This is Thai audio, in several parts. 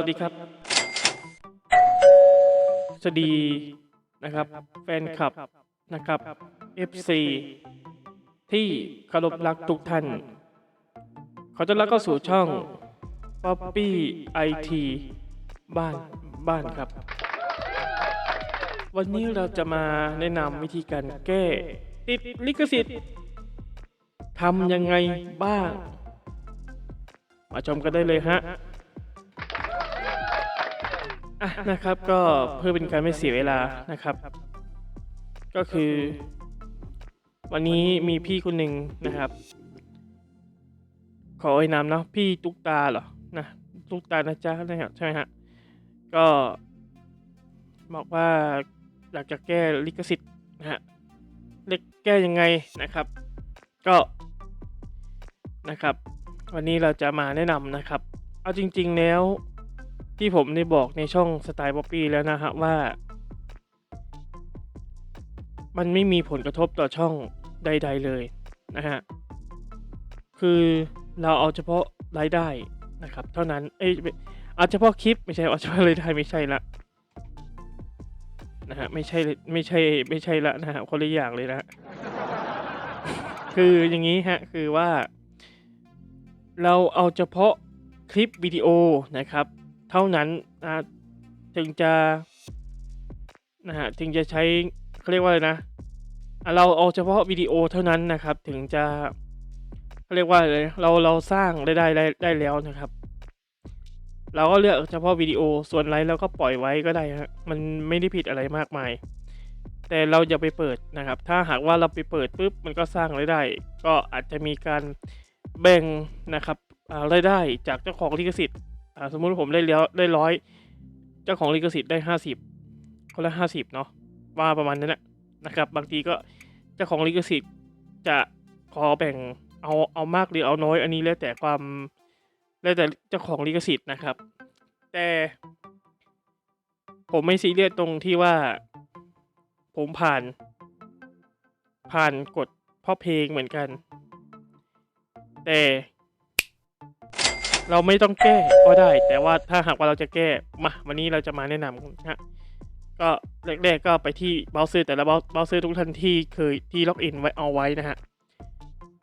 วัสดีครับ สวัสดีนะครับ แฟนคลับนะครับ FC ที่เคารพรักทุกท่าน ขอต้อนรับเข้าสู่ช่อง Poppy IT บ้านบ้านครับ วันนี้เราจะมาแนะนำวิธีการแก้ ติดลิขสิทธิ์ทำยังไงบ้าง มาชมกันได้เลยฮะ อะนะครับก็เพื่อเป็นการไม่เสียเวลานะครับ ก็คือ วันนี้มีพี่คนหนึ่งนะครับ ขอไอ้นามเนาะพี่ตุ๊กตาเหรอนะตุ๊กตานะจ๊ะนะครับใช่ไหมฮะก็บอกว่าอยากจะแก้ลิขสิทธิ์นะฮะเล็กแก้ยังไงนะครับ ก็นะครับ วันนี้เราจะมาแนะนำนะครับ เอาจริง ๆแล้ว ที่ผมได้บอกในช่องสไตล์ป๊อปปี้แล้วนะฮะว่า มันไม่มีผลกระทบต่อช่องใด ๆ เลยนะฮะ คือเราเอาเฉพาะรายได้นะครับ เท่านั้น เอ้ยเอาเฉพาะคลิปไม่ใช่เอาเฉพาะรายได้ไม่ใช่ละนะฮะไม่ใช่ไม่ใช่ไม่ใช่ละนะฮะคนละอย่างเลยนะคืออย่างนี้ฮะคือว่า เราเอาเฉพาะคลิปวิดีโอนะครับ เท่านั้นนะถึงจะนะฮะถึงจะใช้เขาเรียกว่าอะไรนะ เราเอาเฉพาะวิดีโอเท่านั้นนะครับ ถึงจะเขาเรียกว่าอะไรเราเราสร้างได้ได้ได้ได้แล้วนะครับ เราก็เลือกเฉพาะวิดีโอส่วนไลฟ์เราก็ปล่อยไว้ก็ได้ฮะมันไม่ได้ผิดอะไรมากมาย แต่เราอย่าไปเปิดนะครับ ถ้าหากว่าเราไปเปิดปุ๊บมันก็สร้างรายได้ ก็อาจจะมีการแบ่งนะครับรายได้จากเจ้าของลิขสิทธิ์ อ่าสมมุติผมได้แล้วได้ร้อยเจ้าของลิขสิทธิ์ได้ห้าสิบคนละห้าสิบเนาะว่าประมาณนั้นแหละนะครับ บางทีก็เจ้าของลิขสิทธิ์จะขอแบ่งเอาเอามากหรือเอาน้อย อันนี้แล้วแต่ความแล้วแต่เจ้าของลิขสิทธิ์นะครับ แต่ ผมไม่ซีเรียสตรงที่ว่า ผมผ่าน ผ่านกฎเพ่อเพลงเหมือนกัน แต่ เราไม่ต้องแก้ก็ได้ แต่ว่าถ้าหากว่าเราจะแก้มาวันนี้เราจะมาแนะนำนะฮะก็แรกๆก็ไปที่เบราว์เซอร์แต่ละเบราว์เซอร์ทุกท่านที่เคยที่ล็อกอินไว้เอาไว้นะฮะ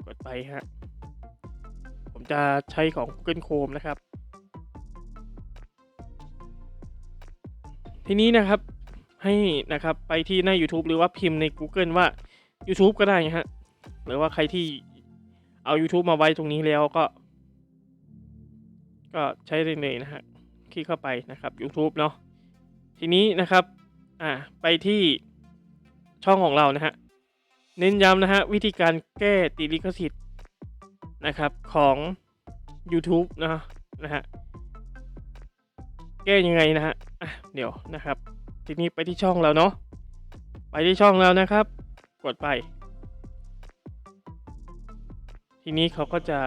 กดไปฮะผมจะใช้ของ Google Chrome นะครับ ทีนี้นะครับให้นะครับไปที่หน้า YouTube หรือว่าพิมพ์ใน Google ว่า YouTube ก็ได้นะฮะหรือว่าใครที่เอา YouTube มาไว้ตรงนี้แล้วก็ ก็ใช้ได้เลยนะฮะคลิกเข้าไปนะครับ YouTube เนาะทีนี้นะครับอ่าไปที่ช่องของเรานะฮะเน้นย้ำนะฮะวิธีการแก้ติลิขสิทธิ์นะครับของ YouTube นะนะฮะแก้ยังไงนะฮะอะเดี๋ยวนะครับ ทีนี้ไปที่ช่องเราเนาะไปที่ช่องเรานะครับ กดไป ทีนี้เขาก็จะ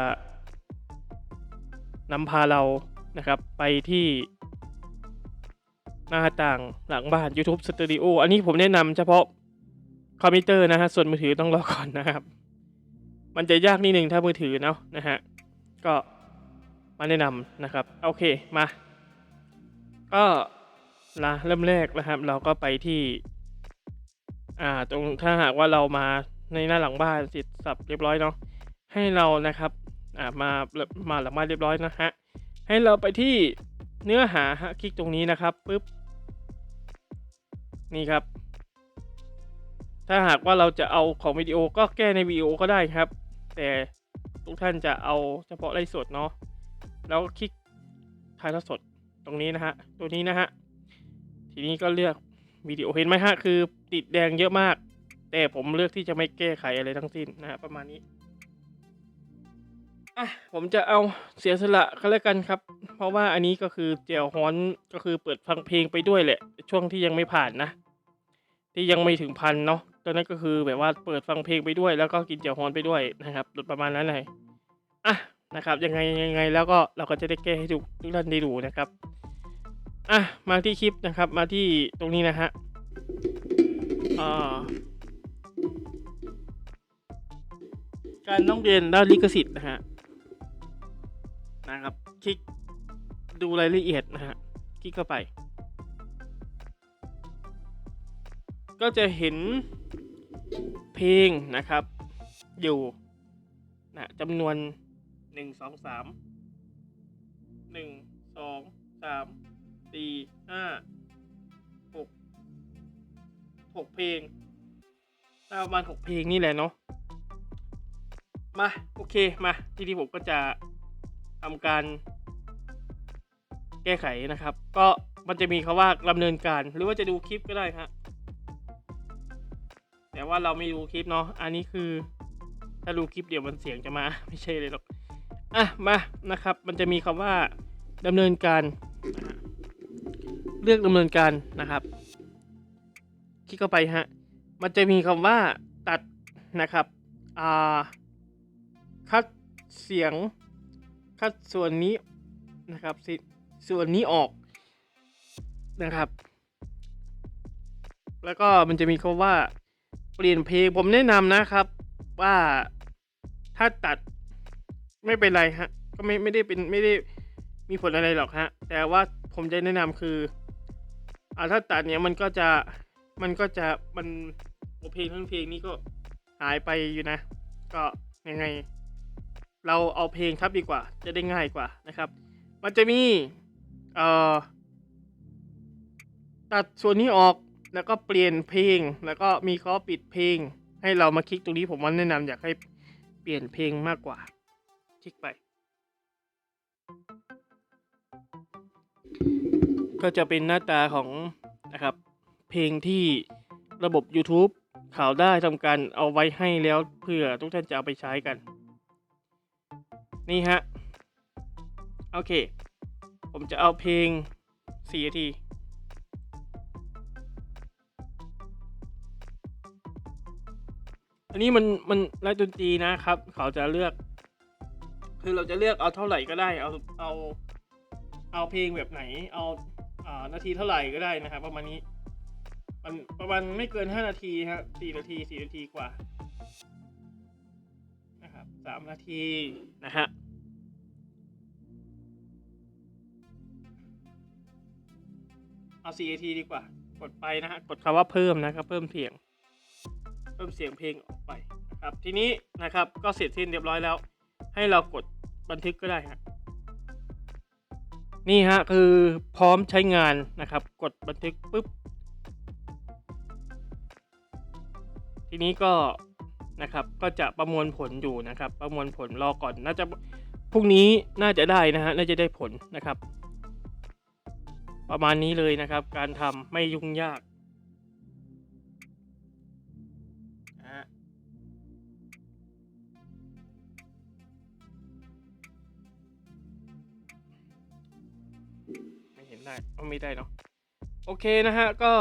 นำพาเรานะครับ ไปที่หน้าต่างหลังบ้าน YouTube Studio อันนี้ผมแนะนำเฉพาะคอมพิวเตอร์นะฮะ ส่วนมือถือต้องรอก่อนนะครับ มันจะยากนิดนึงถ้ามือถือเนาะนะฮะ ก็มาแนะนำนะครับ โอเคมา ก็ละเริ่มแรกนะครับ เราก็ไปที่ อ่า ตรงถ้าหากว่าเรามาในหน้าหลังบ้านเสร็จสับเรียบร้อยเนาะให้เรานะครับ อ่ามามาหลังบ้านเรียบร้อยนะฮะให้เราไปที่เนื้อหาฮะคลิกตรงนี้นะครับปุ๊บนี่ครับ ถ้าหากว่าเราจะเอาของวิดีโอก็แก้ในวิดีโอก็ได้ครับ แต่ทุกท่านจะเอาเฉพาะไลฟ์สดเนาะแล้วคลิกถ่ายทอดสดตรงนี้นะฮะตัวนี้นะฮะทีนี้ก็เลือกวิดีโอเห็นไหมฮะคือติดแดงเยอะมาก แต่ผมเลือกที่จะไม่แก้ไขอะไรทั้งสิ้นนะฮะประมาณนี้ อะผมจะเอาเสียสละก็แล้วกันครับ เพราะว่าอันนี้ก็คือเจลฮอนก็คือเปิดฟังเพลงไปด้วยแหละ ช่วงที่ยังไม่ผ่านนะ ที่ยังไม่ถึงพันเนาะตอนนั้นก็คือแบบว่าเปิดฟังเพลงไปด้วย แล้วก็กินเจลฮอนไปด้วยนะครับดประมาณนั้นเลยอะนะครับ ยังไงยังไงแล้วก็เราก็จะได้แก้ให้ทุกทุกท่านได้ดูนะครับอะมาที่คลิปนะครับ มาที่ตรงนี้นะฮะอ่าการต้องเรียนด้านลิขสิทธิ์นะฮะ นะครับ คลิกดูรายละเอียดนะฮะ คลิกเข้าไป ก็จะเห็นเพลงนะครับ อยู่นะจำนวนหนึ่งสองสามหนึ่งสองสามสี่ห้าหกหกเพลงประมาณหกเพลงนี่แหละเนาะมา โอเค มา ทีนี้ผมก็จะ ทำการแก้ไขนะครับ ก็มันจะมีคาว่าดำเนินการ หรือว่าจะดูคลิปก็ได้ครับแต่ว่าเราไม่ดูคลิปเนาะ อันนี้คือ ถ้าดูคลิปเดี๋ยวมันเสียงจะมา ไม่ใช่เลยหรอก อะ มานะครับ มันจะมีคำว่าดำเนินการ เลือกดำเนินการนะครับ คลิกเข้าไปฮะ มันจะมีคำว่าตัดนะครับ อ่า คัดเสียง คัดส่วนนี้นะครับสิส่วนนี้ออกนะครับ แล้วก็มันจะมีคำว่าเปลี่ยนเพลงผมแนะนำนะครับ ว่าถ้าตัดไม่เป็นไรฮะก็ไม่ไม่ได้เป็นไม่ได้มีผลอะไรหรอกฮะ แต่ว่าผมจะแนะนำคืออ่าถ้าตัดเนี้ยมันก็จะมันก็จะมันเพลงทั้งเพลงนี้ก็หายไปอยู่นะ ก็ยังไง เราเอาเพลงทับดีกว่า จะได้ง่ายกว่านะครับ มันจะมีเอ่อตัดส่วนนี้ออกแล้วก็เปลี่ยนเพลง แล้วก็มีข้อปิดเพลง ให้เรามาคลิกตรงนี้ผมว่าแนะนำอยากให้เปลี่ยนเพลงมากกว่า คลิกไป ก็จะเป็นหน้าตาของนะครับ เพลงที่ระบบ YouTube ข่าวได้ทำการเอาไว้ให้แล้วเพื่อทุกท่านจะเอาไปใช้กัน นี่ฮะ โอเค ผมจะเอาเพลง4นาทีอันนี้มันมันไล่ดนตรีนะครับ เขาจะเลือก คือเราจะเลือกเอาเท่าไหร่ก็ได้ เอาเอาเอาเพลงแบบไหน เอาอ่านาทีเท่าไหร่ก็ได้นะครับประมาณนี้ มันประมาณไม่เกิน5นาทีฮะ4นาที4นาทีกว่า นะครับ3นาทีนะฮะ เอา4นาทีดีกว่า กดไปนะฮะ กดคำว่าเพิ่มนะครับ เพิ่มเสียง เพิ่มเสียงเพลงออกไปนะครับ ทีนี้นะครับ ก็เสร็จสิ้นเรียบร้อยแล้ว ให้เรากดบันทึกก็ได้ฮะ นี่ฮะ คือพร้อมใช้งานนะครับ กดบันทึกปุ๊บ ทีนี้ก็นะครับ ก็จะประมวลผลอยู่นะครับ ประมวลผลรอก่อน น่าจะพรุ่งนี้น่าจะได้นะฮะ น่าจะได้ผลนะครับ ประมาณนี้เลยนะครับ การทำไม่ยุ่งยากไม่เห็นได้เอาไม่ได้เนาะโอเคนะฮะ ก็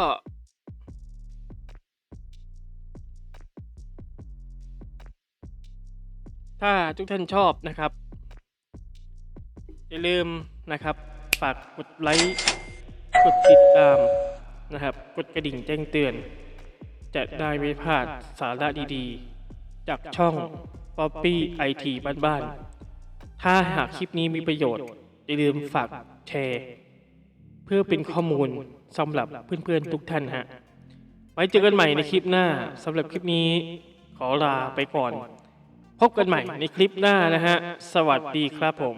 ถ้าทุกท่านชอบนะครับ อย่าลืมนะครับ ฝากกดไลค์ กดติดตามนะครับ กดกระดิ่งแจ้งเตือน จะได้ไม่พลาดสาระดีๆ จากช่อง Poppy IT บ้านๆ ถ้าหากคลิปนี้มีประโยชน์ อย่าลืมฝากแชร์ เพื่อเป็นข้อมูลสำหรับเพื่อนๆทุกท่านฮะ ไว้เจอกันใหม่ในคลิปหน้าสำหรับคลิปนี้ขอลาไปก่อน พบกันใหม่ในคลิปหน้านะฮะ สวัสดีครับผม